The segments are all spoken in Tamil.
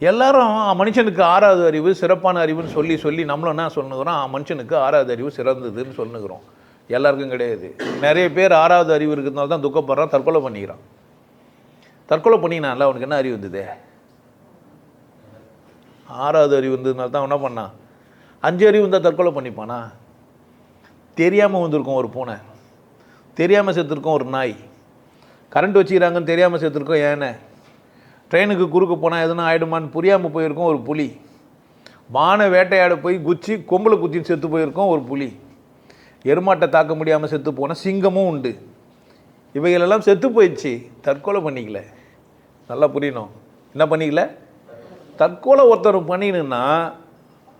எல்லாரும் மனுஷனுக்கு ஆறாவது அறிவு சிறப்பான அறிவுன்னு சொல்லி சொல்லி நம்மளும் என்ன சொல்லுகிறோம்? மனுஷனுக்கு ஆறாவது அறிவு சிறந்ததுன்னு சொல்லுகிறோம். எல்லாருக்கும் கிடையாது. நிறைய பேர் ஆறாவது அறிவு இருக்கிறதுனால தான் துக்கப்படுறான் தற்கொலை பண்ணிக்கிறான். தற்கொலை பண்ணினால அவனுக்கு என்ன அறிவு இருந்தது ஆறாவது அறிவு இருந்ததுனால தான் என்ன பண்ணான்? அஞ்சு அறிவு இருந்தால் தற்கொலை பண்ணிப்பானா? தெரியாமல் வந்திருக்கும் ஒரு பூனை. தெரியாமல் செத்துருக்கோம் ஒரு நாய். கரண்ட் வச்சுக்கிறாங்கன்னு தெரியாமல் செத்துருக்கோம் ஏன்னு ட்ரெயினுக்கு குறுக்க போனால் எதுனா ஆயிடுமான்னு புரியாமல் போயிருக்கோம் ஒரு புலி. வான வேட்டையாட போய் குச்சி கொம்பளை குத்தின்னு செத்து போயிருக்கோம் ஒரு புலி. எருமாட்டை தாக்க முடியாமல் செத்து போன சிங்கமும் உண்டு. இவைகளெல்லாம் செத்து போயிடுச்சு. தற்கொலை பண்ணிக்கல. நல்லா புரியணும். என்ன பண்ணிக்கல? தற்கொலை ஒருத்தர் பண்ணினா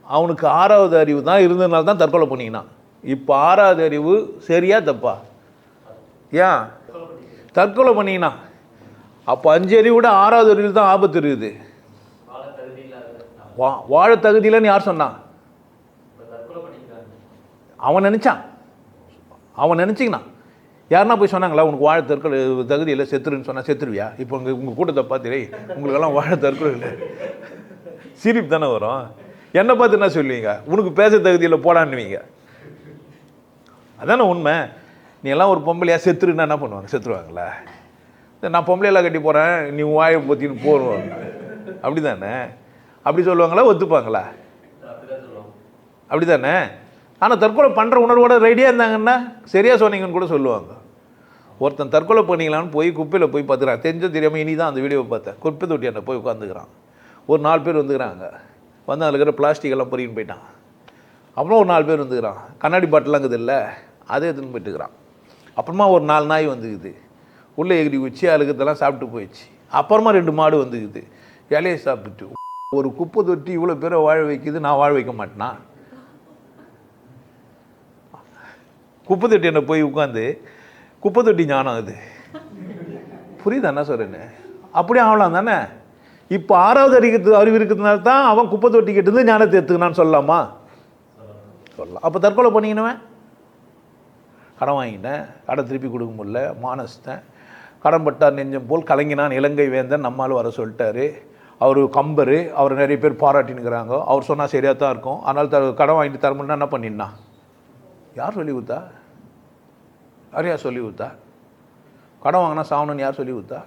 அவனுக்கு ஆறாவது அறிவு தான் இருந்ததுனால தான் தற்கொலை பண்ணிக்கினான். இப்போ ஆறாவது அறிவு சரியா தப்பா? ஏன்? தற்கொலை பண்ணிக்கினான். அப்போ அஞ்சு அறிவு விட ஆறாவது அறிவில் தான் ஆபத்து இருக்குது. வா வாழ தகுதியிலன்னு யார் சொன்னான் அவன் நினச்சான். அவன் நினச்சிங்கண்ணா யாருன்னா போய் சொன்னாங்களா உனக்கு வாழ தற்கொலை தகுதியில் செத்துருன்னு சொன்னால் செத்துருவியா? இப்போ உங்கள் உங்கள் கூட்டத்தை பார்த்துரே உங்களுக்கெல்லாம் வாழ தற்கொலை இல்லை. சிரிப்பு தானே வரும். என்னை பார்த்து என்ன சொல்லுவீங்க? உனக்கு பேச தகுதியில் போடான்னுவீங்க. அதானே உண்மை. நீ எல்லாம் ஒரு பொம்பளையா செத்துருன்னா என்ன பண்ணுவாங்க? செத்துருவாங்களா? நான் பொம்பளையெல்லாம் கட்டி போகிறேன் நீ வாயை பற்றின்னு போடுவாங்க அப்படி தானே அப்படி சொல்லுவாங்களா? ஒத்துப்பாங்களா? அப்படி தானே ஆனால் தற்கொலை பண்ணுற உணர்வோட ரெடியாக இருந்தாங்கன்னா சரியாக சொன்னீங்கன்னு கூட சொல்லுவாங்க. ஒருத்தன் தற்கொலை பண்ணிக்கலான்னு போய் குப்பையில் போய் பார்த்துக்கிறான். தெரிஞ்சோ தெரியாமல் இனி தான் அந்த வீடியோவை பார்த்தேன். குப்பை தொட்டியாண்ட போய் உட்காந்துக்கிறான் ஒரு நாலு பேர் வந்துக்கிறாங்க. வந்து அதில் இருக்கிற பிளாஸ்டிக் எல்லாம் போயிட்டான். அப்புறம் ஒரு நாலு பேர் வந்துக்கிறான். கண்ணாடி பாட்டிலாம் இருக்குது இல்லை. அதே எடுத்துன்னு போயிட்டுக்கிறான் அப்புறமா ஒரு நாலு நாய் வந்துக்குது. உள்ளே எகிரி வச்சு அழுகத்தெல்லாம் சாப்பிட்டு போயிடுச்சு. அப்புறமா ரெண்டு மாடு வந்துக்குது. இலையை சாப்பிட்டுட்டு. ஒரு குப்பை தொட்டி இவ்வளோ பேரை வாழ வைக்குது நான் வாழ வைக்க மாட்டேனா? குப்பை தொட்டி என்ன போய் உட்காந்து குப்பை தொட்டி ஞானம் அது. புரியுதா என்ன சொல்கிறேன்னு அப்படியே ஆகலாம் தானே? இப்போ ஆறாவது அறிவிக்கிறது அறிவு இருக்கிறதுனால தான் அவன் குப்பை தொட்டி கிட்டேருந்து ஞானத்தை எடுத்துக்கினான்னு சொல்லலாமா? சொல்லலாம். அப்போ தற்கொலை பண்ணிக்கினவன்? கடன் வாங்கிட்டேன். கடை திருப்பி கொடுக்க முடியல. மானஸ்தேன். கடம்பட்டார் நெஞ்சம் போல் கலங்கினான் இலங்கை வேந்தன் நம்மால் வர சொல்லிட்டாரு. அவர் கம்பர் அவர் நிறைய பேர் பாராட்டினுக்கிறாங்க. அவர் சொன்னால் சரியாக தான் இருக்கும். அதனால் த கடன் வாங்கிட்டு தர முடியும்னா என்ன பண்ணினா யார் சொல்லி கொடுத்தா? யார் யார் சொல்லி கொடுத்தா? கடன் வாங்கினா சாகணும்னு யார் சொல்லி கொடுத்தா?